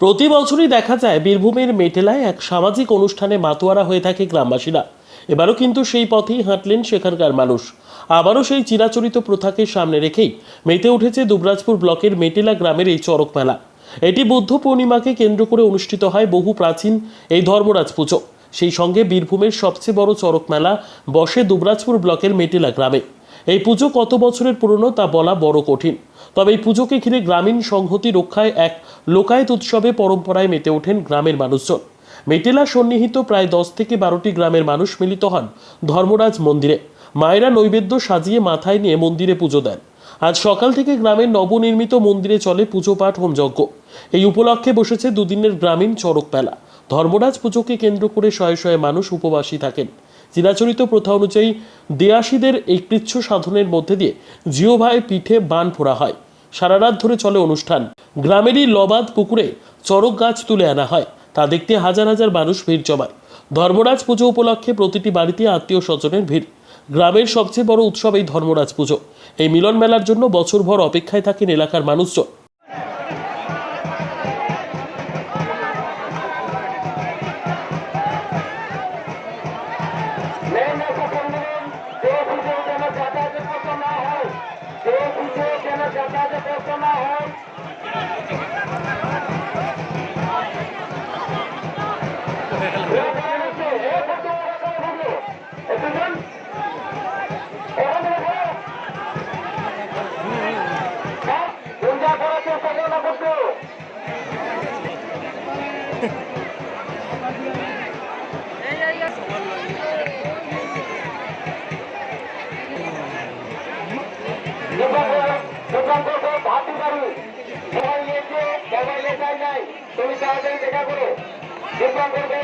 প্রতি বছরই দেখা যায় বীরভূমের মেটেলায় এক সামাজিক অনুষ্ঠানে মাতোয়ারা হয়ে থাকে গ্রামবাসীরা। এবারও কিন্তু সেই পথেই হাঁটলেন সেখানকার মানুষ। আবারও সেই চিরাচরিত প্রথাকে সামনে রেখেই মেতে উঠেছে দুবরাজপুর ব্লকের মেটেলা গ্রামের এই চড়ক মেলা। এটি বুদ্ধ পূর্ণিমাকে কেন্দ্র করে অনুষ্ঠিত হয় বহু প্রাচীন এই ধর্মরাজ পুজো। সেই সঙ্গে বীরভূমের সবচেয়ে বড় চরক মেলা বসে দুবরাজপুর ব্লকের মেটেলা গ্রামে। এই পুজো কত বছরের পুরনো তা বলা বড় কঠিন। তবে এই পুজোকে ঘিরে গ্রামীণ সংহতি রক্ষায় এক লোকায়ত উৎসবে পরম্পরায় মেতে ওঠেন গ্রামের মানুষজন। মেটেলা সন্নিহিত প্রায় দশ থেকে বারোটি গ্রামের মানুষ মিলিত হন ধর্মরাজ মন্দিরে। মায়েরা নৈবেদ্য সাজিয়ে মাথায় নিয়ে মন্দিরে পুজো দেন। আজ সকাল থেকে গ্রামের নবনির্মিত মন্দিরে চলে পুজো পাঠ হোমযজ্ঞ। এই উপলক্ষে বসেছে দুদিনের গ্রামীণ চড়ক মেলা। ধর্মরাজ পুজোকে কেন্দ্র করে শয়ে শয়ে মানুষ উপবাসী থাকেন। চিরাচরিত প্রথা অনুযায়ী দেয়াসীদের এই কৃচ্ছ সাধনের মধ্যে দিয়ে জিওভাই পিঠে বান ফোড়া হয়। সারা রাত ধরে চলে অনুষ্ঠান। গ্রামেরই লবাদ পুকুরে চরক গাছ তুলে আনা হয়। তা দেখতে হাজার হাজার মানুষ ভিড় জমায়। ধর্মরাজ পুজো উপলক্ষে প্রতিটি বাড়িতে আত্মীয় স্বজনের ভিড়। গ্রামের সবচেয়ে বড় উৎসব এই ধর্মরাজ পুজো। এই মিলন মেলার জন্য বছরভর অপেক্ষায় থাকেন এলাকার মানুষজন। Hello? তুমি তাড়াতাড়ি দেখা করো। দোকান করবে।